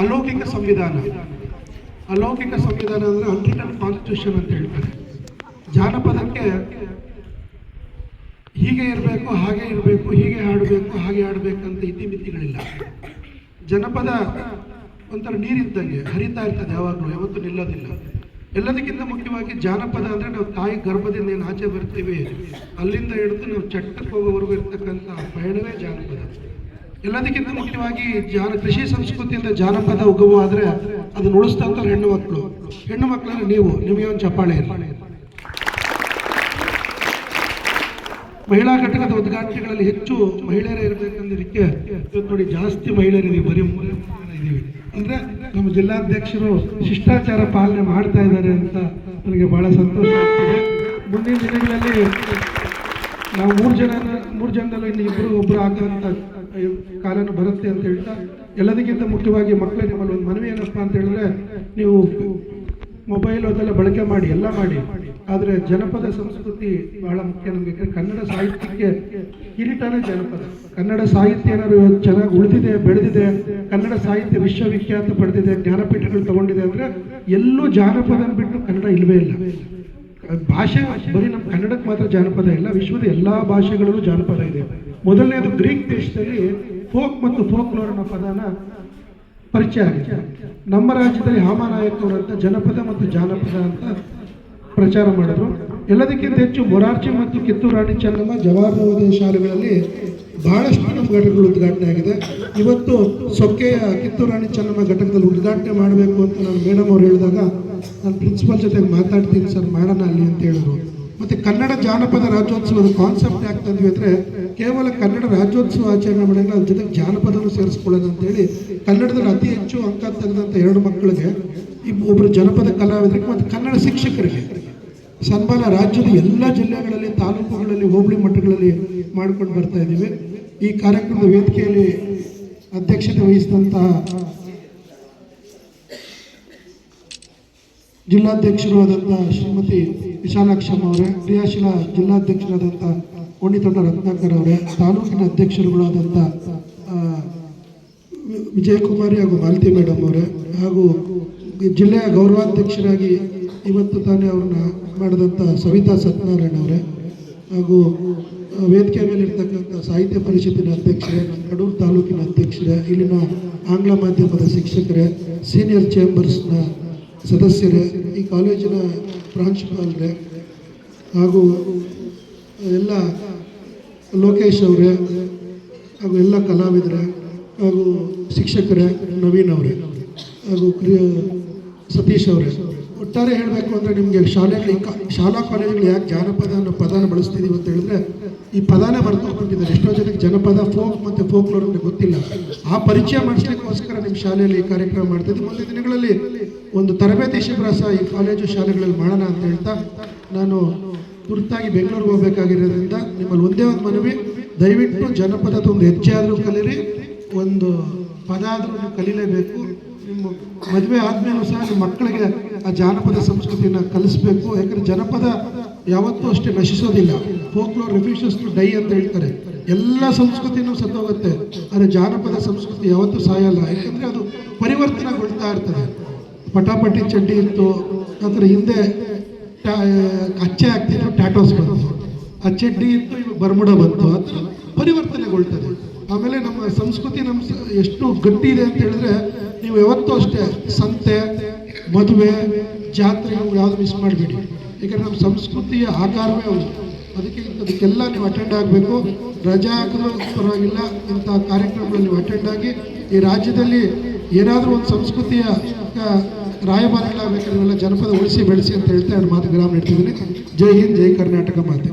ಅಲೌಕಿಕ ಸಂವಿಧಾನ. ಅಲೌಕಿಕ ಸಂವಿಧಾನ ಅಂದರೆ ಅನ್ರಿಟನ್ ಕಾನ್ಸ್ಟಿಟ್ಯೂಷನ್ ಅಂತ ಹೇಳ್ತಾರೆ. ಜಾನಪದಕ್ಕೆ ಹೀಗೆ ಇರಬೇಕು, ಹಾಗೆ ಇರಬೇಕು, ಹೀಗೆ ಹಾಡಬೇಕು, ಹಾಗೆ ಹಾಡಬೇಕಂತ ಇತಿಮಿತಿಗಳಿಲ್ಲ ಜನಪದ ಒಂಥರ ನೀರಿದ್ದಂಗೆ, ಹರಿತಾ ಇರ್ತದೆ ಯಾವಾಗಲೂ, ಯಾವತ್ತೂ ನಿಲ್ಲೋದಿಲ್ಲ. ಎಲ್ಲದಕ್ಕಿಂತ ಮುಖ್ಯವಾಗಿ ಜಾನಪದ ಅಂದರೆ ನಾವು ತಾಯಿ ಗರ್ಭದಿಂದ ಏನು ಆಚೆ ಬರ್ತೀವಿ, ಅಲ್ಲಿಂದ ಹಿಡಿದು ನಾವು ಚಟ್ಟಕ್ಕೆ ಹೋಗೋವರೆಗೂ ಇರ್ತಕ್ಕಂಥ ಪಯಣವೇ ಜಾನಪದ. ಎಲ್ಲದಕ್ಕಿಂತ ಮುಖ್ಯವಾಗಿ ಜಾನ ಕೃಷಿ ಸಂಸ್ಕೃತಿಯಿಂದ ಜಾನಪದ ಉಗಮ ಆದರೆ ಉಳಿಸ್ತಾ ಉಳಿಸ್ತಂತ ಹೆಣ್ಣು ಮಕ್ಕಳು ಹೆಣ್ಣು ಮಕ್ಕಳಲ್ಲಿ ನೀವು, ನಿಮಗೆ ಒಂದು ಚಪ್ಪಾಳೆ ಮಹಿಳಾ ಘಟಕದ ಉದ್ಘಾಟನೆಗಳಲ್ಲಿ ಹೆಚ್ಚು ಮಹಿಳೆಯರೇ ಇರಬೇಕಂದಿದ್ದಕ್ಕೆ ಇವತ್ತು ನೋಡಿ ಜಾಸ್ತಿ ಮಹಿಳೆಯರಿಗೆ ಬರೀ ಮೂರು ಜನ ಇದ್ದೀವಿ ಅಂದ್ರೆ ನಮ್ಮ ಜಿಲ್ಲಾಧ್ಯಕ್ಷರು ಶಿಷ್ಟಾಚಾರ ಪಾಲನೆ ಮಾಡ್ತಾ ಇದ್ದಾರೆ ಅಂತ ನನಗೆ ಬಹಳ ಸಂತೋಷ ಆಗ್ತಿದೆ. ಮುಂದಿನ ದಿನಗಳಲ್ಲಿ ನಾವು ಮೂರು ಜನ, ಮೂರು ಜನದಲ್ಲಿ ಇನ್ನು ಇಬ್ಬರು ಒಬ್ಬರು ಆಗುವಂಥ ಕಾಲನು ಬರುತ್ತೆ ಅಂತ ಹೇಳ್ತಾ, ಎಲ್ಲದಕ್ಕಿಂತ ಮುಖ್ಯವಾಗಿ ಮಕ್ಕಳೇ ನಿಮ್ಮಲ್ಲಿ ಒಂದು ಮನವಿ ಏನಪ್ಪ ಅಂತ ಹೇಳಿದ್ರೆ, ನೀವು ಮೊಬೈಲ್ ಅದೆಲ್ಲ ಬಳಕೆ ಮಾಡಿ, ಎಲ್ಲ ಮಾಡಿ. ಆದರೆ ಜನಪದ ಸಂಸ್ಕೃತಿ ಬಹಳ ಮುಖ್ಯ ನಮಗೆ. ಕನ್ನಡ ಸಾಹಿತ್ಯಕ್ಕೆ ಕಿರೀಟನೇ ಜನಪದ. ಕನ್ನಡ ಸಾಹಿತ್ಯ ಏನಾದ್ರು ಚೆನ್ನಾಗಿ ಉಳಿದಿದೆ, ಬೆಳೆದಿದೆ, ಕನ್ನಡ ಸಾಹಿತ್ಯ ವಿಶ್ವವಿಖ್ಯಾತ ಪಡೆದಿದೆ, ಜ್ಞಾನಪೀಠಗಳು ತಗೊಂಡಿದೆ ಅಂದರೆ ಎಲ್ಲೂ ಜಾನಪದ ಬಿಟ್ಟು ಕನ್ನಡ ಇಲ್ಲವೇ ಇಲ್ಲ. ಭಾಷೆ ಬರೀ ನಮ್ಮ ಕನ್ನಡಕ್ಕೆ ಮಾತ್ರ ಜಾನಪದ ಇಲ್ಲ, ವಿಶ್ವದ ಎಲ್ಲ ಭಾಷೆಗಳಲ್ಲೂ ಜಾನಪದ ಇದೆ. ಮೊದಲನೇದು ಗ್ರೀಕ್ ದೇಶದಲ್ಲಿ ಫೋಕ್ ಮತ್ತು ಫೋಕ್ಲೋರ್ ಅನ್ನೋ ಪದನ ಪರಿಚಯ ಆಗಿದೆ. ನಮ್ಮ ರಾಜ್ಯದಲ್ಲಿ ಹಾಮನಾಯಕರು ಅಂತ ಜನಪದ ಮತ್ತು ಜಾನಪದ ಅಂತ ಪ್ರಚಾರ ಮಾಡಿದ್ರು. ಎಲ್ಲದಕ್ಕಿಂತ ಹೆಚ್ಚು ಮೊರಾರ್ಜಿ ಮತ್ತು ಕಿತ್ತೂರು ರಾಣಿ ಚೆನ್ನಮ್ಮ ಜವಾಹರ್ ನವೋದಯ ಶಾಲೆಗಳಲ್ಲಿ ಬಹಳಷ್ಟು ಘಟಕಗಳು ಉದ್ಘಾಟನೆ ಆಗಿದೆ. ಇವತ್ತು ಸೊಕ್ಕೆಯ ಕಿತ್ತೂರು ರಾಣಿ ಚೆನ್ನಮ್ಮ ಘಟಕದಲ್ಲಿ ಉದ್ಘಾಟನೆ ಮಾಡಬೇಕು ಅಂತ ನಾನು ಮೇಡಮ್ ಅವರು ಹೇಳಿದಾಗ ನಾನು ಪ್ರಿನ್ಸಿಪಲ್ ಜೊತೆಗೆ ಮಾತಾಡ್ತೀನಿ ಸರ್, ಮಾಡೋಣ ಅಲ್ಲಿ ಅಂತ ಹೇಳಿದ್ರು. ಮತ್ತೆ ಕನ್ನಡ ಜಾನಪದ ರಾಜ್ಯೋತ್ಸವದ ಕಾನ್ಸೆಪ್ಟ್ ಯಾಕೆ ತಂದ್ವಿ ಅಂದರೆ, ಕೇವಲ ಕನ್ನಡ ರಾಜ್ಯೋತ್ಸವ ಆಚರಣೆ ಮಾಡಿದ್ರೆ ಅದ್ರ ಜೊತೆಗೆ ಜಾನಪದನೂ ಸೇರಿಸ್ಕೊಳ್ಳೋಣ ಅಂತೇಳಿ ಕನ್ನಡದಲ್ಲಿ ಅತಿ ಹೆಚ್ಚು ಅಂಕ ತೆಗೆದಂಥ ಎರಡು ಮಕ್ಕಳಿಗೆ ಒಬ್ಬರು ಜನಪದ ಕಲಾವಿದರಿಗೆ ಮತ್ತು ಕನ್ನಡ ಶಿಕ್ಷಕರಿಗೆ. ಸನ್ಮಾನ ರಾಜ್ಯದ ಎಲ್ಲ ಜಿಲ್ಲೆಗಳಲ್ಲಿ, ತಾಲೂಕುಗಳಲ್ಲಿ, ಹೋಬಳಿ ಮಟ್ಟಗಳಲ್ಲಿ ಮಾಡ್ಕೊಂಡು ಬರ್ತಾ ಇದ್ದೀವಿ. ಈ ಕಾರ್ಯಕ್ರಮದ ವೇದಿಕೆಯಲ್ಲಿ ಅಧ್ಯಕ್ಷತೆ ವಹಿಸಿದಂತಹ ಜಿಲ್ಲಾಧ್ಯಕ್ಷರು ಆದಂಥ ಶ್ರೀಮತಿ ವಿಶಾಲಾಕ್ಷಮ್ಮ ಅವರೇ, ಕ್ರಿಯಾಶೀಲ ಜಿಲ್ಲಾಧ್ಯಕ್ಷರಾದಂಥ ಕೋಣಿತೊಂಡ ರತ್ನಾಕರ್ ಅವರೇ, ತಾಲೂಕಿನ ಅಧ್ಯಕ್ಷರುಗಳಾದಂಥ ವಿಜಯಕುಮಾರಿ ಹಾಗೂ ಮಾಲತಿ ಮೇಡಮ್ ಅವರೇ, ಹಾಗೂ ಜಿಲ್ಲೆಯ ಗೌರವಾಧ್ಯಕ್ಷರಾಗಿ ಇವತ್ತು ತಾನೇ ಅವ್ರನ್ನ ಮಾಡಿದಂಥ ಸವಿತಾ ಸತ್ಯನಾರಾಯಣ ಅವರೇ, ಹಾಗೂ ವೇದಿಕೆ ಮೇಲೆ ಇರ್ತಕ್ಕಂಥ ಸಾಹಿತ್ಯ ಪರಿಷತ್ತಿನ ಅಧ್ಯಕ್ಷರೇ ಕಡೂರು ತಾಲೂಕಿನ ಅಧ್ಯಕ್ಷರೇ, ಇಲ್ಲಿನ ಆಂಗ್ಲ ಮಾಧ್ಯಮದ ಶಿಕ್ಷಕರೇ, ಸೀನಿಯರ್ ಚೇಂಬರ್ಸ್ನ ಸದಸ್ಯರೇ, ಈ ಕಾಲೇಜಿನ ಪ್ರಾಂಶುಪಾಲರೇ ಹಾಗೂ ಎಲ್ಲ ಲೋಕೇಶ್ ಅವರೇ ಹಾಗೂ ಎಲ್ಲ ಕಲಾವಿದರೇ ಹಾಗೂ ಶಿಕ್ಷಕರೇ, ನವೀನ್ ಅವರೇ ಹಾಗೂ ಕ್ರಿಯ ಸತೀಶ್ ಅವರೇ. ಒಟ್ಟಾರೆ ಹೇಳಬೇಕು ಅಂದರೆ ನಿಮಗೆ ಶಾಲೆಗಳು ಶಾಲಾ ಕಾಲೇಜುಗಳು ಯಾಕೆ ಜಾನಪದ ಅನ್ನೋ ಪದನ ಬಳಸ್ತಿದ್ದೀವಿ ಅಂತ ಹೇಳಿದ್ರೆ, ಈ ಪದನೇ ಬರ್ಕೊಂಡ್ಬಿಟ್ಟಿದ್ದಾರೆ ಎಷ್ಟೋ ಜನಕ್ಕೆ ಜನಪದ, ಫೋಕ್ ಮತ್ತು ಫೋಕ್ ಅವ್ರಿಗೆ ಗೊತ್ತಿಲ್ಲ. ಆ ಪರಿಚಯ ಮಾಡಿಸ್ಲಿಕ್ಕೋಸ್ಕರ ನಿಮ್ಮ ಶಾಲೆಯಲ್ಲಿ ಈ ಕಾರ್ಯಕ್ರಮ ಮಾಡ್ತಿದ್ವಿ ಮುಂದಿನ ದಿನಗಳಲ್ಲಿ ಒಂದು ತರಬೇತಿ ಶಿಬಿರ ಸಹ ಈ ಕಾಲೇಜು ಶಾಲೆಗಳಲ್ಲಿ ಮಾಡೋಣ ಅಂತ ಹೇಳ್ತಾ ನಾನು ತುರ್ತಾಗಿ ಬೆಂಗಳೂರಿಗೆ ಹೋಗಬೇಕಾಗಿರೋದ್ರಿಂದ ನಿಮ್ಮಲ್ಲಿ ಒಂದೇ ಒಂದು ಮನವಿ, ದಯವಿಟ್ಟು ಜನಪದದ ಒಂದು ಹೆಜ್ಜೆ ಆದರೂ ಕಲೀರಿ, ಒಂದು ಪದ ಆದರೂ ಕಲೀಲೇಬೇಕು. ನಿಮ್ಮ ಮದುವೆ ಆದ್ಮೇಲೂ ಸಹ ನಿಮ್ಮ ಮಕ್ಕಳಿಗೆ ಆ ಜಾನಪದ ಸಂಸ್ಕೃತಿಯನ್ನ ಕಲಿಸ್ಬೇಕು. ಯಾಕಂದ್ರೆ ಜನಪದ ಯಾವತ್ತೂ ಅಷ್ಟೇ ನಶಿಸೋದಿಲ್ಲ. ಫೋಕ್ಲೋರ್ ರಿಫ್ಯೂಷಸ್ ಟು ಡೈ ಅಂತ ಹೇಳ್ತಾರೆ. ಎಲ್ಲ ಸಂಸ್ಕೃತಿನೂ ಸತ್ತೋಗುತ್ತೆ. ಆದರೆ ಜಾನಪದ ಸಂಸ್ಕೃತಿ ಯಾವತ್ತೂ ಸಾಯಲ್ಲ. ಯಾಕಂದ್ರೆ ಅದು ಪರಿವರ್ತನೆಗೊಳ್ತಾ ಇರ್ತದೆ. ಪಟಾಪಟಿ ಚಡ್ಡಿ ಇತ್ತು. ಅದರ ಹಿಂದೆ ಅಚ್ಚೆ ಆಗ್ತಿತ್ತು ಟ್ಯಾಟೋಸ್ ಬಂತು. ಆ ಚಡ್ಡಿ ಇತ್ತು, ಇವಾಗ ಬರ್ಮುಡ ಬಂತು. ಥರ ಪರಿವರ್ತನೆಗೊಳ್ತದೆ. ಆಮೇಲೆ ನಮ್ಮ ಸಂಸ್ಕೃತಿ ನಮ್ಮ ಎಷ್ಟು ಗಟ್ಟಿ ಇದೆ ಅಂತ ಹೇಳಿದ್ರೆ ನೀವು ಯಾವತ್ತೂ ಅಷ್ಟೇ ಸಂತೆ, ಮದುವೆ, ಜಾತ್ರೆ ಯಾವುದು ಮಿಸ್ ಮಾಡಬೇಡಿ. ಯಾಕಂದ್ರೆ ನಮ್ಮ ಸಂಸ್ಕೃತಿಯ ಆಕಾರವೇ ಹೌದು. ಅದಕ್ಕೆ ಅದಕ್ಕೆಲ್ಲ ನೀವು ಅಟೆಂಡ್ ಆಗಬೇಕು. ರಜಾ ಹಾಕೋದು ಪರವಾಗಿಲ್ಲ, ಇಂಥ ಕಾರ್ಯಕ್ರಮಗಳಲ್ಲಿ ನೀವು ಅಟೆಂಡ್ ಆಗಿ ಈ ರಾಜ್ಯದಲ್ಲಿ ಏನಾದರೂ ಒಂದು ಸಂಸ್ಕೃತಿಯ ರಾಯಭಾರಿಗಳಾಗಬೇಕಾದ್ರೆಲ್ಲ ರಾಯಭಾರಿಗಳಾಗಬೇಕಾದ್ರೆ ಜನಪದ ಉಳಿಸಿ ಬೆಳೆಸಿ ಅಂತ ಹೇಳ್ತಾ ಎರಡು ಮಾತು ಗ್ರಾಮ ಇಡ್ತಿದ್ದೀನಿ ಜೈ ಹಿಂದ್, ಜೈ ಕರ್ನಾಟಕ ಮಾತೆ.